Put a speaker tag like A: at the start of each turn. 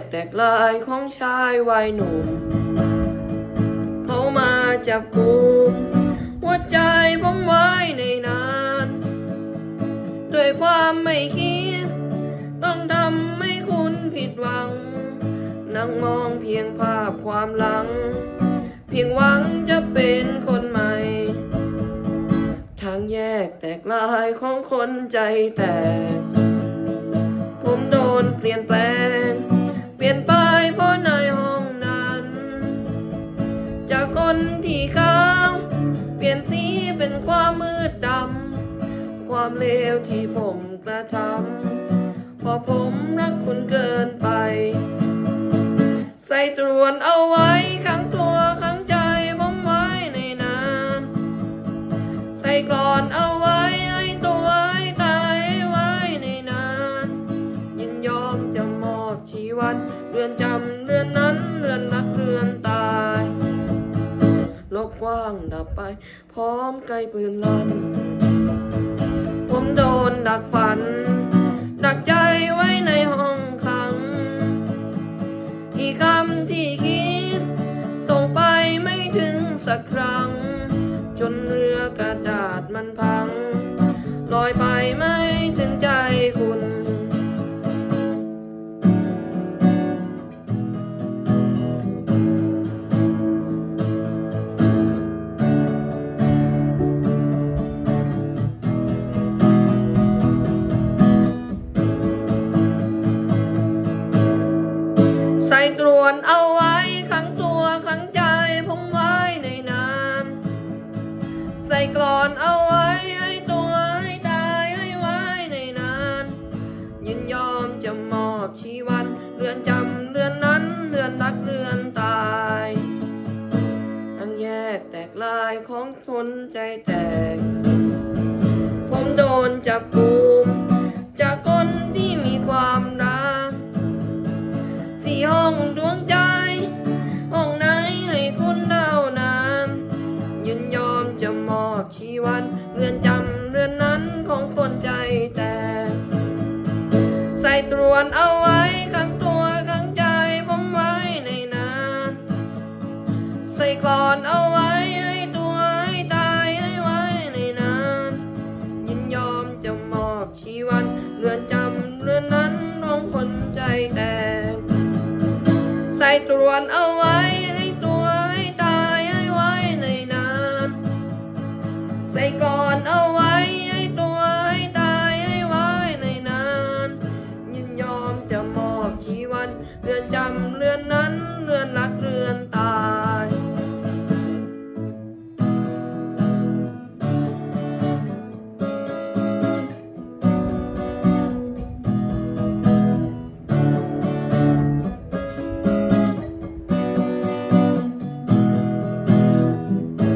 A: กลายของชายวัยหนุ่ม เขามาจับกุมหัวใจผมไว้ในนานด้วยความไม่คิด ต้องทำให้คุณผิดหวัง นั่งมองเพียงภาพความหลัง เพียงหวังจะเป็นคนใหม่ทางแยกแตกลายของคนใจแตก ผมโดนเปลี่ยนแปลง ลี่ยนไปเพราะในห้องนั้น จากคนที่ขาวเปลี่ยนสีเป็นความมืดดำ ความเลวที่ผมกระทำพอผมรักคุณเกินไป ใส่ตรวนเอาไว้ขังตัวขังใจผมไว้ในนาน ใส่กลอนเอา วันเรือนจำเรือนนั้นเรือนรักเรือนตายโลกกว้างดับไป พร้อมไกลปืนลั่น ผมโดนดักฝัน ดักใจไว้ในห้องขัง อีกคำที่คิด ส่งไปไม่ถึงสักครั้ง จนเรือกระดาษมันพังลอยไป วนเอาไว้ขังตัวขังใจผมไว้ในน้ำใส่กลอนเอาไว้ให้ตัวให้ตายให้ไว้ในนานยินยอมจะมอบชีวันเรือนจำเรือนนั้นเรือนรักเรือนตายทั้งแยกแตกลายของคนใจแตก ผมโดนจับกุมจาก วันเรือนจำเรือนนั้นของคนใจแตกใส่ตรวนเอาไว้ขังตัวขังใจผมไว้ในนานใส่กลอนเอาไว้ให้ตัวให้ตายให้ไว้ในนานยินยอมจะมอบชีวันเรือนจำเรือนนั้นของคนใจแตกใส่ตรวนเอา thương là